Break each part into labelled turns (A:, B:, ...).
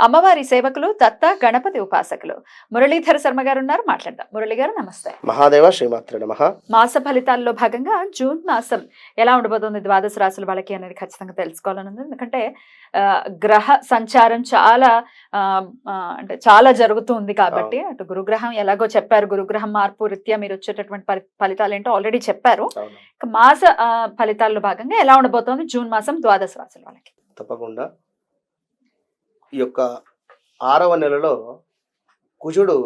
A: అమ్మవారి సేవకులు దత్త గణపతి ఉపాసకులు. మురళీధర శర్మ గారు ఉన్నారు మాట్లాడదాం. మురళి గారు నమస్తే.
B: మహాదేవ శ్రీమాత్ర నమ.
A: మాస ఫలితాల్లో భాగంగా జూన్ మాసం ఎలా ఉండబోతుంది ద్వాదశ రాశుల వాళ్ళకి అనేది ఖచ్చితంగా తెలుసుకోవాలని ఉంది. ఎందుకంటే ఆ, గ్రహ సంచారం చాలా అంటే చాలా జరుగుతుంది కాబట్టి అటు గురుగ్రహం ఎలాగో చెప్పారు. గురుగ్రహం మార్పు రీత్యా మీరు వచ్చేటటువంటి ఫలి- ఫలితాలు ఏంటో ఆల్రెడీ చెప్పారు. ఇక మాస ఫలితాల్లో భాగంగా ఎలా ఉండబోతోంది జూన్ మాసం ద్వాదశ రాశుల వాళ్ళకి?
B: తప్పకుండా. ఈ యొక్క ఆరవ నెలలో కుజుడు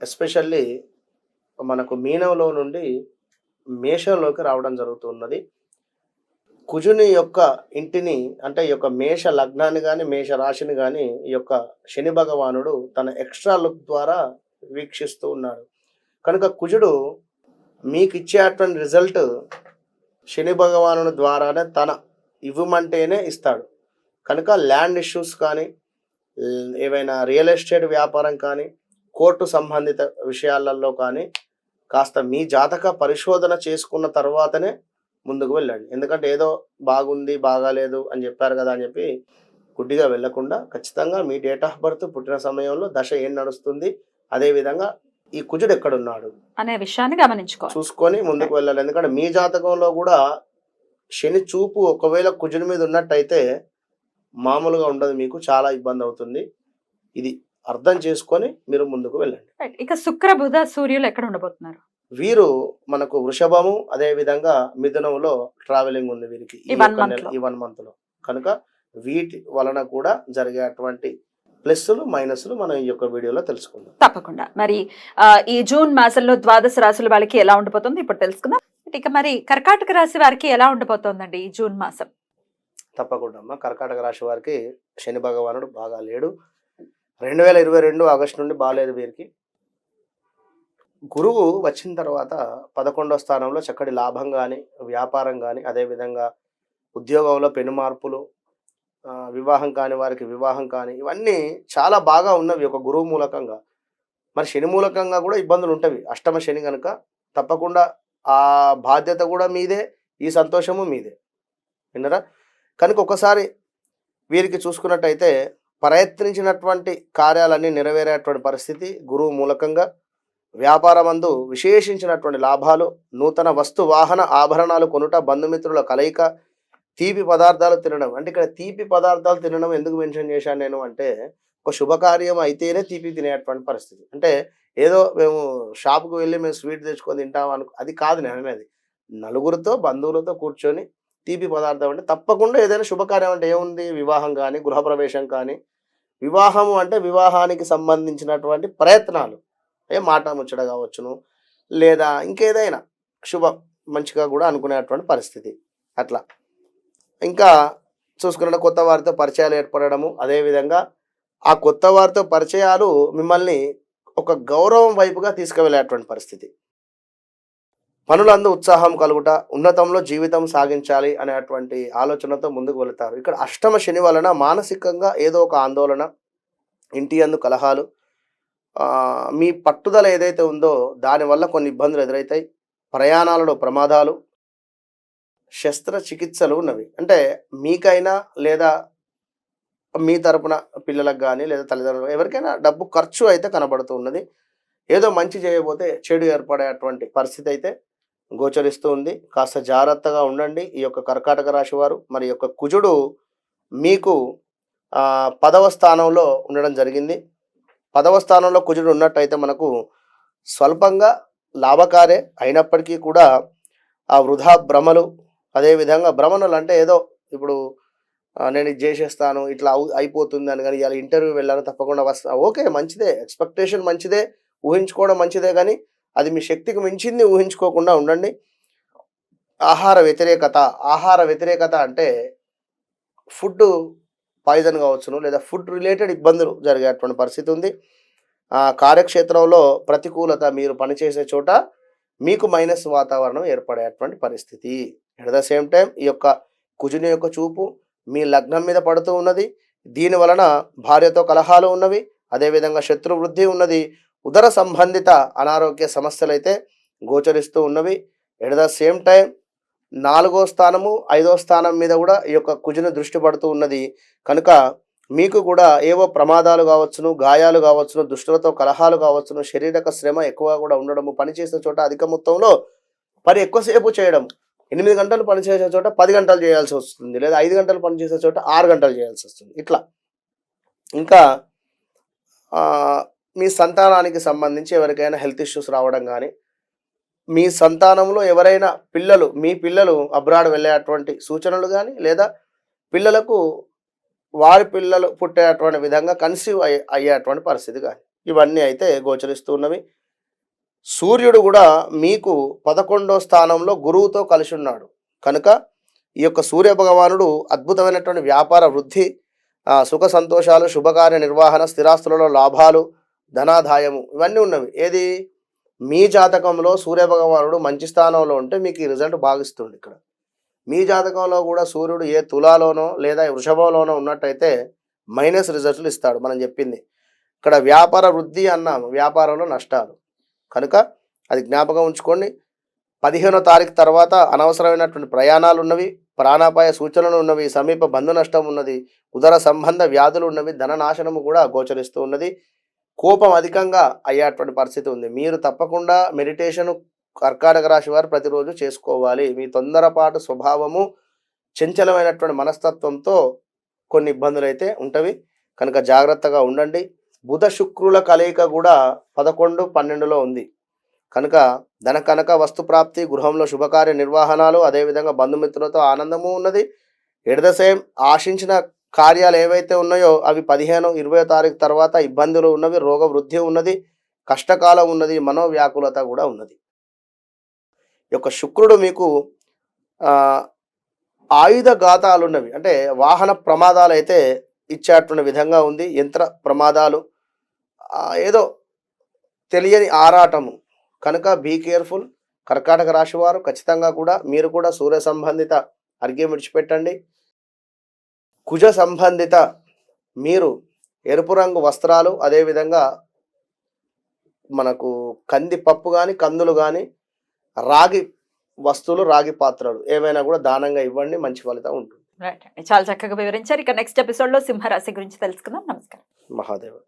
B: ఎస్పెషల్లీ మనకు మీనంలో నుండి మేషంలోకి రావడం జరుగుతున్నది. కుజుని యొక్క ఇంటిని అంటే ఈ యొక్క మేష లగ్నాన్ని కానీ మేష రాశిని కానీ ఈ యొక్క శని భగవానుడు తన ఎక్స్ట్రా లుక్ ద్వారా వీక్షిస్తూ ఉన్నాడు. కనుక కుజుడు మీకు ఇచ్చేటువంటి రిజల్ట్ శని భగవానుని ద్వారానే తన ఇవ్వమంటేనే ఇస్తాడు. కనుక ల్యాండ్ ఇష్యూస్ కానీ ఏవైనా రియల్ ఎస్టేట్ వ్యాపారం కానీ కోర్టు సంబంధిత విషయాలలో కానీ కాస్త మీ జాతక పరిశోధన చేసుకున్న తర్వాతనే ముందుకు వెళ్ళండి. ఎందుకంటే ఏదో బాగుంది బాగాలేదు అని చెప్పారు కదా అని చెప్పి గుడ్డిగా వెళ్ళకుండా ఖచ్చితంగా మీ డేట్ ఆఫ్ బర్త్ పుట్టిన సమయంలో దశ ఏం నడుస్తుంది అదేవిధంగా ఈ కుజుడు ఎక్కడున్నాడు
A: అనే విషయాన్ని గమనించుకోవాలి.
B: చూసుకొని ముందుకు వెళ్ళాలి. ఎందుకంటే మీ జాతకంలో కూడా శని చూపు ఒకవేళ కుజుని మీద ఉన్నట్టయితే మామూలుగా ఉండదు మీకు చాలా ఇబ్బంది అవుతుంది. ఇది అర్థం చేసుకొని మీరు ముందుకు వెళ్ళండి.
A: ఇక శుక్ర బుధ సూర్యులు ఎక్కడ ఉండబోతున్నారు?
B: వీరు మనకు వృషభము అదే విధంగా మిథునంలో ట్రావెలింగ్ ఉంది వీరికి ఈ వన్ మంత్లో. కనుక వీటి వలన కూడా జరిగేటువంటి ప్లస్లు మైనస్లు మనం ఈ యొక్క వీడియోలో తెలుసుకుందాం.
A: తప్పకుండా. మరి ఈ జూన్ మాసంలో ద్వాదశ రాశుల వాళ్ళకి ఎలా ఉండబోతుంది ఇప్పుడు తెలుసుకుందాం. ఇక మరి కర్కాటక రాశి వారికి ఎలా ఉండబోతోందండి ఈ జూన్ మాసం?
B: తప్పకుండా అమ్మ. కర్కాటక రాశి వారికి శని భగవానుడు బాగా లేడు. రెండు వేల ఇరవై రెండు ఆగస్టు నుండి బాగాలేదు వీరికి. గురువు వచ్చిన తర్వాత పదకొండో స్థానంలో చక్కటి లాభం కానీ వ్యాపారం కానీ అదేవిధంగా ఉద్యోగంలో పెను మార్పులు వివాహం కాని వారికి వివాహం కానీ ఇవన్నీ చాలా బాగా ఉన్నవి ఒక గురువు మూలకంగా. మరి శని మూలకంగా కూడా ఇబ్బందులు ఉంటవి. అష్టమ శని కనుక తప్పకుండా ఆ బాధ్యత కూడా మీదే ఈ సంతోషము మీదే. విన్నరా? కనుక ఒకసారి వీరికి చూసుకున్నట్టయితే ప్రయత్నించినటువంటి కార్యాలన్నీ నెరవేరేటువంటి పరిస్థితి గురువు మూలకంగా వ్యాపారమందు విశేషించినటువంటి లాభాలు నూతన వస్తు వాహన ఆభరణాలు కొనుట బంధుమిత్రుల కలయిక తీపి పదార్థాలు తినడం. అంటే ఇక్కడ తీపి పదార్థాలు తినడం ఎందుకు మెన్షన్ చేశాను నేను అంటే ఒక శుభకార్యం అయితేనే తీపి తినేటువంటి పరిస్థితి. అంటే ఏదో మేము షాప్కు వెళ్ళి మేము స్వీట్ తెచ్చుకొని తింటాం అను అది కాదు నేను అది నలుగురితో బంధువులతో కూర్చొని తీపి పదార్థం అంటే తప్పకుండా ఏదైనా శుభకార్యం అంటే ఏముంది? వివాహం కానీ గృహప్రవేశం కానీ. వివాహము అంటే వివాహానికి సంబంధించినటువంటి ప్రయత్నాలు. ఏ మాట ముచ్చట కావచ్చును. లేదా ఇంకేదైనా శుభ మంచిగా కూడా అనుకునేటువంటి పరిస్థితి. అట్లా. ఇంకా చూసుకున్న కొత్త వారితో పరిచయాలు ఏర్పడము అదేవిధంగా ఆ కొత్త వారితో పరిచయాలు మిమ్మల్ని ఒక గౌరవం వైపుగా తీసుకువెళ్ళేటువంటి పరిస్థితి. పనులందు ఉత్సాహం కలుగుట ఉన్నతంలో జీవితం సాగించాలి అనేటువంటి ఆలోచనతో ముందుకు వెళతారు. ఇక్కడ అష్టమ శని వలన మానసికంగా ఏదో ఒక ఆందోళన ఇంటి అందు కలహాలు మీ పట్టుదల ఏదైతే ఉందో దానివల్ల కొన్ని ఇబ్బందులు ఎదురవుతాయి ప్రయాణాలలో ప్రమాదాలు శస్త్రచికిత్సలు ఉన్నవి. అంటే మీకైనా లేదా మీ తరపున పిల్లలకు కానీ లేదా తల్లిదండ్రులు ఎవరికైనా డబ్బు ఖర్చు అయితే కనబడుతూ ఉన్నది. ఏదో మంచి చేయబోతే చెడు ఏర్పడేటువంటి పరిస్థితి అయితే గోచరిస్తూ ఉంది. కాస్త జాగ్రత్తగా ఉండండి ఈ యొక్క కర్కాటక రాశి వారు. మరి యొక్క కుజుడు మీకు పదవ స్థానంలో ఉండడం జరిగింది. పదవ స్థానంలో కుజుడు ఉన్నట్టయితే మనకు స్వల్పంగా లాభకారే అయినప్పటికీ కూడా ఆ వృధా భ్రమలు అదేవిధంగా భ్రమణలు అంటే ఏదో ఇప్పుడు నేను ఇది చేసేస్తాను ఇట్లా అవు అయిపోతుంది అని కానీ ఇలా ఇంటర్వ్యూ వెళ్ళాను తప్పకుండా వస్తా. ఓకే మంచిదే. ఎక్స్పెక్టేషన్ మంచిదే. ఊహించుకోవడం మంచిదే కానీ అది మీ శక్తికి మించింది ఊహించుకోకుండా ఉండండి. ఆహార వ్యతిరేకత ఆహార వ్యతిరేకత అంటే ఫుడ్ పాయిజన్ కావచ్చును లేదా ఫుడ్ రిలేటెడ్ ఇబ్బందులు జరిగేటువంటి పరిస్థితి ఉంది. ఆ కార్యక్షేత్రంలో ప్రతికూలత మీరు పనిచేసే చోట మీకు మైనస్ వాతావరణం ఏర్పడేటువంటి పరిస్థితి. ఎట్ ద సేమ్ టైం ఈ యొక్క కుజుని యొక్క చూపు మీ లగ్నం మీద పడుతూ ఉన్నది. దీని వలన భార్యతో కలహాలు ఉన్నవి. అదేవిధంగా శత్రువృద్ధి ఉన్నది. ఉదర సంబంధిత అనారోగ్య సమస్యలు అయితే గోచరిస్తూ ఉన్నవి. ఎట్ ద సేమ్ టైం నాలుగో స్థానము ఐదో స్థానం మీద కూడా ఈ యొక్క కుజును దృష్టి పడుతూ ఉన్నది. కనుక మీకు కూడా ఏవో ప్రమాదాలు కావచ్చును గాయాలు కావచ్చును దుష్టులతో కలహాలు కావచ్చును శారీరక శ్రమ ఎక్కువ కూడా ఉండడము పనిచేసే చోట అధిక మొత్తంలో పని ఎక్కువసేపు చేయడం ఎనిమిది గంటలు పనిచేసే చోట పది గంటలు చేయాల్సి వస్తుంది లేదా ఐదు గంటలు పనిచేసే చోట ఆరు గంటలు చేయాల్సి వస్తుంది. ఇట్లా. ఇంకా మీ సంతానానికి సంబంధించి ఎవరికైనా హెల్త్ ఇష్యూస్ రావడం కానీ మీ సంతానంలో ఎవరైనా పిల్లలు మీ పిల్లలు అబ్రాడ్ వెళ్ళేటువంటి సూచనలు కానీ లేదా పిల్లలకు వారి పిల్లలు పుట్టేటువంటి విధంగా కన్సీవ్ అయ్యే అయ్యేటువంటి పరిస్థితి కానీ ఇవన్నీ అయితే గోచరిస్తూ ఉన్నవి. సూర్యుడు కూడా మీకు పదకొండో స్థానంలో గురువుతో కలిసి ఉన్నాడు. కనుక ఈ యొక్క సూర్య భగవానుడు అద్భుతమైనటువంటి వ్యాపార వృద్ధి సుఖ సంతోషాలు శుభకార్య నిర్వహణ స్థిరాస్తులలో లాభాలు ధనాదాయము ఇవన్నీ ఉన్నవి. ఏది? మీ జాతకంలో సూర్యభగవానుడు మంచి స్థానంలో ఉంటే మీకు ఈ రిజల్ట్ బాగిస్తుంది ఇక్కడ. మీ జాతకంలో కూడా సూర్యుడు ఏ తులాలోనో లేదా వృషభంలోనో ఉన్నట్టయితే మైనస్ రిజల్ట్లు ఇస్తాడు మనం చెప్పింది. ఇక్కడ వ్యాపార వృద్ధి అన్నాము వ్యాపారంలో నష్టాలు. కనుక అది జ్ఞాపకం ఉంచుకోండి. పదిహేనో తారీఖు తర్వాత అనవసరమైనటువంటి ప్రయాణాలు ఉన్నవి ప్రాణాపాయ సూచనలు ఉన్నవి సమీప బంధు నష్టం ఉన్నది ఉదర సంబంధ వ్యాధులు ఉన్నవి ధన నాశనము కూడా గోచరిస్తూ ఉన్నది. కోపం అధికంగా అయ్యేటువంటి పరిస్థితి ఉంది. మీరు తప్పకుండా మెడిటేషన్ కర్కాటక రాశి వారు ప్రతిరోజు చేసుకోవాలి. మీ తొందరపాటు స్వభావము చంచలమైనటువంటి మనస్తత్వంతో కొన్ని ఇబ్బందులు అయితే ఉంటవి. కనుక జాగ్రత్తగా ఉండండి. బుధ శుక్రుల కలయిక కూడా పదకొండు పన్నెండులో ఉంది. కనుక ధన కనక వస్తు ప్రాప్తి గృహంలో శుభకార్య నిర్వహణలు అదేవిధంగా బంధుమిత్రులతో ఆనందము ఉన్నది. ఎట్ ద సేమ్ ఆశించిన కార్యాలు ఏవైతే ఉన్నాయో అవి పదిహేను ఇరవై తారీఖు తర్వాత ఇబ్బందులు ఉన్నవి రోగ వృద్ధి ఉన్నది కష్టకాలం ఉన్నది మనోవ్యాకులత కూడా ఉన్నది. ఈ యొక్క శుక్రుడు మీకు ఆయుధ ఘాతాలు ఉన్నవి. అంటే వాహన ప్రమాదాలు అయితే ఇచ్చేటువంటి విధంగా ఉంది. యంత్ర ప్రమాదాలు ఏదో తెలియని ఆరాటము. కనుక బీ కేర్ఫుల్ కర్కాటక రాశి వారు ఖచ్చితంగా కూడా మీరు కూడా సూర్య సంబంధిత అర్ఘ్యం విడిచిపెట్టండి. కుజ సంబంధిత మీరు ఎరుపు రంగు వస్త్రాలు అదేవిధంగా మనకు కంది పప్పు కానీ కందులు కానీ రాగి వస్తువులు రాగి పాత్రలు ఏవైనా కూడా దానంగా ఇవ్వండి మంచి ఫలితం ఉంటుంది.
A: చాలా చక్కగా వివరించారు. ఇక నెక్స్ట్ ఎపిసోడ్లో సింహరాశి గురించి తెలుసుకుందాం. నమస్కారం.
B: మహాదేవ్.